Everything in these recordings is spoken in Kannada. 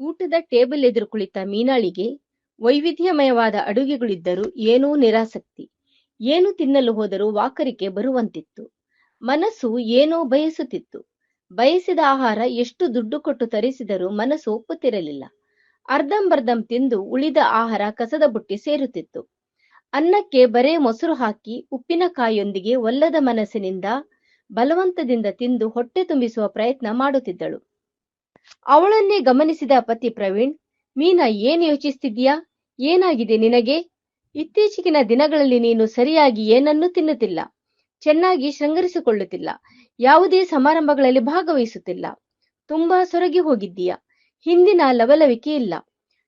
ಊಟದ ಟೇಬಲ್ ಎದುರು ಕುಳಿತ ಮೀನಾಳಿಗೆ ವೈವಿಧ್ಯಮಯವಾದ ಅಡುಗೆಗಳಿದ್ದರೂ ಏನೂ ನಿರಾಸಕ್ತಿ. ಏನು ತಿನ್ನಲು ಹೋದರೂ ವಾಕರಿಕೆ ಬರುವಂತಿತ್ತು. ಮನಸ್ಸು ಏನೋ ಬಯಸುತ್ತಿತ್ತು. ಬಯಸಿದ ಆಹಾರ ಎಷ್ಟು ದುಡ್ಡು ಕೊಟ್ಟು ತರಿಸಿದರೂ ಮನಸ್ಸು ಒಪ್ಪುತ್ತಿರಲಿಲ್ಲ. ಅರ್ಧಂಬರ್ಧಂ ತಿಂದು ಉಳಿದ ಆಹಾರ ಕಸದ ಬುಟ್ಟಿ ಸೇರುತ್ತಿತ್ತು. ಅನ್ನಕ್ಕೆ ಬರೇ ಮೊಸರು ಹಾಕಿ ಉಪ್ಪಿನಕಾಯಿಯೊಂದಿಗೆ ಒಲ್ಲದ ಮನಸ್ಸಿನಿಂದ ಬಲವಂತದಿಂದ ತಿಂದು ಹೊಟ್ಟೆ ತುಂಬಿಸುವ ಪ್ರಯತ್ನ ಮಾಡುತ್ತಿದ್ದಳು. ಅವಳನ್ನೇ ಗಮನಿಸಿದ ಪತಿ ಪ್ರವೀಣ್, ಮೀನಾ, ಏನು ಯೋಚಿಸ್ತಿದ್ಯಾ ಏನಾಗಿದೆ ನಿನಗೆ? ಇತ್ತೀಚೆಗಿನ ದಿನಗಳಲ್ಲಿ ನೀನು ಸರಿಯಾಗಿ ಏನನ್ನೂ ತಿನ್ನುತ್ತಿಲ್ಲ, ಚೆನ್ನಾಗಿ ಶೃಂಗರಿಸಿಕೊಳ್ಳುತ್ತಿಲ್ಲ, ಯಾವುದೇ ಸಮಾರಂಭಗಳಲ್ಲಿ ಭಾಗವಹಿಸುತ್ತಿಲ್ಲ. ತುಂಬಾ ಸೊರಗಿ ಹೋಗಿದ್ದೀಯ? ಹಿಂದಿನ ಲವಲವಿಕೆ ಇಲ್ಲ.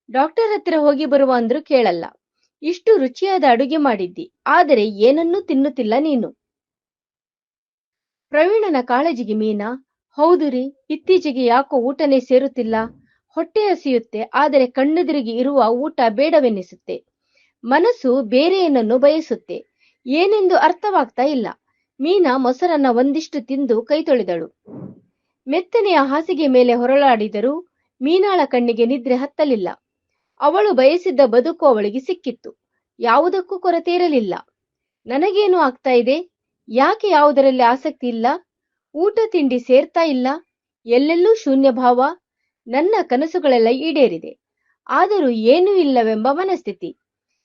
ಡಾಕ್ಟರ್ ಹತ್ತಿರ ಹೋಗಿ ಬರುವ ಅಂದ್ರೂ ಕೇಳಲ್ಲ. ಇಷ್ಟು ರುಚಿಯಾದ ಅಡುಗೆ ಮಾಡಿದ್ದಿ, ಆದರೆ ಏನನ್ನೂ ತಿನ್ನುತ್ತಿಲ್ಲ ನೀನು. ಪ್ರವೀಣನ ಕಾಳಜಿಗೆ ಮೀನಾ ಹೌದು ರೀ ಇತ್ತೀಚೆಗೆ ಯಾಕೋ ಊಟನೇ ಸೇರುತ್ತಿಲ್ಲ. ಹೊಟ್ಟೆ ಹಸಿಯುತ್ತೆ, ಆದರೆ ಕಣ್ಣೆದುರಿಗೆ ಇರುವ ಊಟ ಬೇಡವೆನ್ನಿಸುತ್ತೆ. ಮನಸ್ಸು ಬೇರೆಯನ್ನನ್ನು ಬಯಸುತ್ತೆ. ಏನೆಂದು ಅರ್ಥವಾಗ್ತಾ ಇಲ್ಲ. ಮೀನಾ ಮೊಸರನ್ನ ಒಂದಿಷ್ಟು ತಿಂದು ಕೈ ತೊಳೆದಳು. ಮೆತ್ತನೆಯ ಹಾಸಿಗೆ ಮೇಲೆ ಹೊರಳಾಡಿದರೂ ಮೀನಾಳ ಕಣ್ಣಿಗೆ ನಿದ್ರೆ ಹತ್ತಲಿಲ್ಲ. ಅವಳು ಬಯಸಿದ್ದ ಬದುಕು ಅವಳಿಗೆ ಸಿಕ್ಕಿತ್ತು. ಯಾವುದಕ್ಕೂ ಕೊರತೆ ಇರಲಿಲ್ಲ. ನನಗೇನು ಆಗ್ತಾ ಇದೆ? ಯಾಕೆ ಯಾವುದರಲ್ಲಿ ಆಸಕ್ತಿ ಇಲ್ಲ? ಊಟ ತಿಂಡಿ ಸೇರ್ತಾ ಇಲ್ಲ. ಎಲ್ಲೆಲ್ಲೂ ಶೂನ್ಯ ಭಾವ ನನ್ನ ಕನಸುಗಳೆಲ್ಲ ಈಡೇರಿದೆ. ಆದರೂ ಏನೂ ಇಲ್ಲವೆಂಬ ಮನಸ್ಥಿತಿ.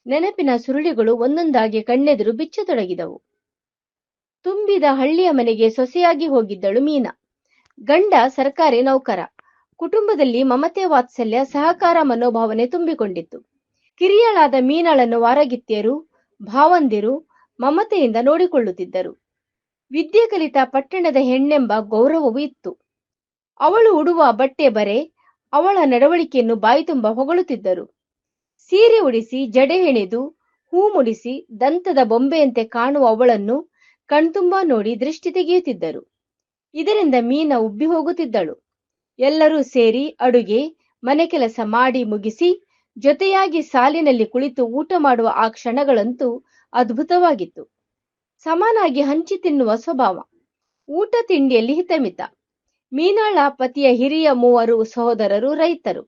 ನೆನಪಿನ ಸುರುಳಿಗಳು ಒಂದೊಂದಾಗಿ ಕಣ್ಣೆದುರು ಬಿಚ್ಚತೊಡಗಿದವು. ತುಂಬಿದ ಹಳ್ಳಿಯ ಮನೆಗೆ ಸೊಸೆಯಾಗಿ ಹೋಗಿದ್ದಳು ಮೀನಾ. ಗಂಡ ಸರ್ಕಾರಿ ನೌಕರ. ಕುಟುಂಬದಲ್ಲಿ ಮಮತೆ ವಾತ್ಸಲ್ಯ, ಸಹಕಾರ ಮನೋಭಾವನೆ ತುಂಬಿಕೊಂಡಿತ್ತು. ಕಿರಿಯಳಾದ ಮೀನಾಳನ್ನು ವಾರಗಿತ್ತಿಯರು ಭಾವಂದಿರು ಮಮತೆಯಿಂದ ನೋಡಿಕೊಳ್ಳುತ್ತಿದ್ದರು. ವಿದ್ಯೆ ಕಲಿತ ಪಟ್ಟಣದ ಹೆಣ್ಣೆಂಬ ಗೌರವವೂ ಇತ್ತು. ಅವಳು ಉಡುವ ಬಟ್ಟೆ ಬರೆ, ಅವಳ ನಡವಳಿಕೆಯನ್ನು ಬಾಯಿತುಂಬ ಹೊಗಳುತ್ತಿದ್ದರು. ಸೀರೆ ಉಡಿಸಿ, ಜಡೆ ಹೆಣೆದು, ಹೂ ಮುಡಿಸಿ, ದಂತದ ಬೊಂಬೆಯಂತೆ ಕಾಣುವ ಅವಳನ್ನು ಕಣ್ತುಂಬಾ ನೋಡಿ ದೃಷ್ಟಿ ತೆಗೆಯುತ್ತಿದ್ದರು. ಇದರಿಂದ ಮೀನ ಉಬ್ಬಿ ಹೋಗುತ್ತಿದ್ದಳು. ಎಲ್ಲರೂ ಸೇರಿ ಅಡುಗೆ, ಮನೆ ಕೆಲಸ ಮಾಡಿ ಮುಗಿಸಿ, ಜೊತೆಯಾಗಿ ಸಾಲಿನಲ್ಲಿ ಕುಳಿತು ಊಟ ಮಾಡುವ ಆ ಕ್ಷಣಗಳಂತೂ ಅದ್ಭುತವಾಗಿತ್ತು. ಸಮಾನಾಗಿ ಹಂಚಿ ತಿನ್ನುವ ಸ್ವಭಾವ. ಊಟ ತಿಂಡಿಯಲ್ಲಿ ಹಿತಮಿತ. ಮೀನಾಳ ಪತಿಯ ಹಿರಿಯ ಮೂವರು ಸಹೋದರರು ರೈತರು.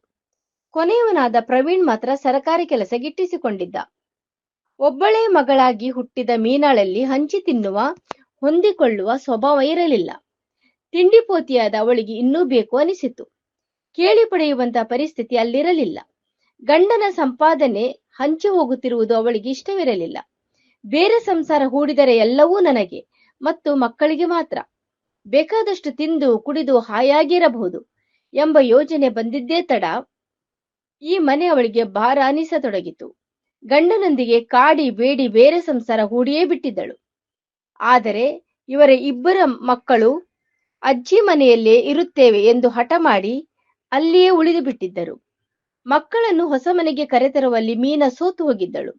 ಕೊನೆಯವನಾದ ಪ್ರವೀಣ್ ಮಾತ್ರ ಸರಕಾರಿ ಕೆಲಸ ಗಿಟ್ಟಿಸಿಕೊಂಡಿದ್ದ ಒಬ್ಬಳೇ ಮಗಳಾಗಿ ಹುಟ್ಟಿದ ಮೀನಾಳಲ್ಲಿ ಹಂಚಿ ತಿನ್ನುವ, ಹೊಂದಿಕೊಳ್ಳುವ ಸ್ವಭಾವ ಇರಲಿಲ್ಲ. ತಿಂಡಿಪೋತಿಯಾದ ಅವಳಿಗೆ ಇನ್ನೂ ಬೇಕು ಅನಿಸಿತು. ಕೇಳಿ ಪಡೆಯುವಂತ ಪರಿಸ್ಥಿತಿ ಅಲ್ಲಿರಲಿಲ್ಲ. ಗಂಡನ ಸಂಪಾದನೆ ಹಂಚಿ ಹೋಗುತ್ತಿರುವುದು ಅವಳಿಗೆ ಇಷ್ಟವಿರಲಿಲ್ಲ. ಬೇರೆ ಸಂಸಾರ ಹೂಡಿದರೆ ಎಲ್ಲವೂ ನನಗೆ ಮತ್ತು ಮಕ್ಕಳಿಗೆ ಮಾತ್ರ. ಬೇಕಾದಷ್ಟು ತಿಂದು ಕುಡಿದು ಹಾಯಾಗಿರಬಹುದು ಎಂಬ ಯೋಜನೆ ಬಂದಿದ್ದೇ ತಡ. ಈ ಮನೆ ಅವಳಿಗೆ ಭಾರ ಅನಿಸತೊಡಗಿತು. ಗಂಡನೊಂದಿಗೆ ಕಾಡಿ ಬೇಡಿ ಬೇರೆ ಸಂಸಾರ ಹೂಡಿಯೇ ಬಿಟ್ಟಿದ್ದಳು. ಆದರೆ ಇವರ ಇಬ್ಬರ ಮಕ್ಕಳು ಅಜ್ಜಿ ಮನೆಯಲ್ಲೇ ಇರುತ್ತೇವೆ ಎಂದು ಹಠ ಮಾಡಿ ಅಲ್ಲಿಯೇ ಉಳಿದು ಬಿಟ್ಟಿದ್ದರು ಮಕ್ಕಳನ್ನು ಹೊಸ ಮನೆಗೆ ಕರೆತರುವಲ್ಲಿ ಮೀನ ಸೋತು ಹೋಗಿದ್ದಳು.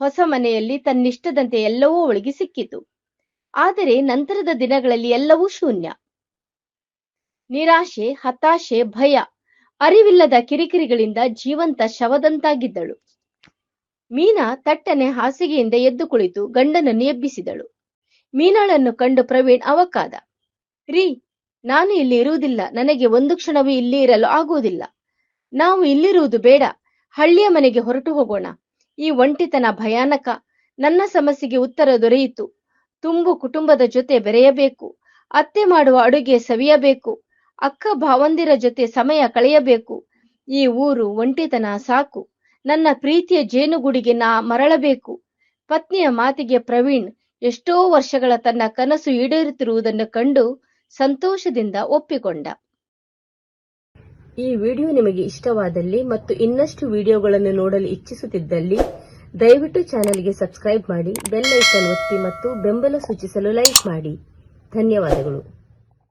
ಹೊಸ ಮನೆಯಲ್ಲಿ ತನ್ನಿಷ್ಟದಂತೆ ಎಲ್ಲವೂ ಅವಳಿಗೆ ಸಿಕ್ಕಿತು. ಆದರೆ ನಂತರದ ದಿನಗಳಲ್ಲಿ ಎಲ್ಲವೂ ಶೂನ್ಯ. ನಿರಾಶೆ, ಹತಾಶೆ, ಭಯ, ಅರಿವಿಲ್ಲದ ಕಿರಿಕಿರಿಗಳಿಂದ ಜೀವಂತ ಶವದಂತಾಗಿದ್ದಳು. ಮೀನಾ ತಟ್ಟನೆ ಹಾಸಿಗೆಯಿಂದ ಎದ್ದು ಕುಳಿತು ಗಂಡನನ್ನು ಎಬ್ಬಿಸಿದಳು. ಮೀನಾಳನ್ನು ಕಂಡು ಪ್ರವೀಣ್ ಅವಕಾದ ರೀ, ನಾನು ಇಲ್ಲಿ ಇರುವುದಿಲ್ಲ. ನನಗೆ ಒಂದು ಕ್ಷಣವೂ ಇಲ್ಲಿ ಇರಲು ಆಗುವುದಿಲ್ಲ. ನಾವು ಇಲ್ಲಿರುವುದು ಬೇಡ. ಹಳ್ಳಿಯ ಮನೆಗೆ ಹೊರಟು ಹೋಗೋಣ. ಈ ಒಂಟಿತನ ಭಯಾನಕ. ನನ್ನ ಸಮಸ್ಯೆಗೆ ಉತ್ತರ ದೊರೆಯಿತು. ತುಂಬು ಕುಟುಂಬದ ಜೊತೆ ಬೆರೆಯಬೇಕು. ಅತ್ತೆ ಮಾಡುವ ಅಡುಗೆ ಸವಿಯಬೇಕು. ಅಕ್ಕ ಭಾವಂದಿರ ಜೊತೆ ಸಮಯ ಕಳೆಯಬೇಕು. ಈ ಊರು ಒಂಟಿತನ ಸಾಕು. ನನ್ನ ಪ್ರೀತಿಯ ಜೇನುಗೂಡಿಗೆ ನಾ ಮರಳಬೇಕು. ಪತ್ನಿಯ ಮಾತಿಗೆ ಪ್ರವೀಣ್ ಎಷ್ಟೋ ವರ್ಷಗಳ ತನ್ನ ಕನಸು ಈಡೇರುತ್ತಿರುವುದನ್ನು ಕಂಡು ಸಂತೋಷದಿಂದ ಒಪ್ಪಿಕೊಂಡ. ಈ ವಿಡಿಯೋ ನಿಮಗೆ ಇಷ್ಟವಾದಲ್ಲಿ ಮತ್ತು ಇನ್ನಷ್ಟು ವಿಡಿಯೋಗಳನ್ನು ನೋಡಲು ಇಚ್ಛಿಸುತ್ತಿದ್ದಲ್ಲಿ, ದಯವಿಟ್ಟು ಚಾನೆಲ್ಗೆ ಸಬ್ಸ್ಕ್ರೈಬ್ ಮಾಡಿ, ಬೆಲ್ ಐಕನ್ ಒತ್ತಿ ಮತ್ತು ಬೆಂಬಲ ಸೂಚಿಸಲು ಲೈಕ್ ಮಾಡಿ. ಧನ್ಯವಾದಗಳು.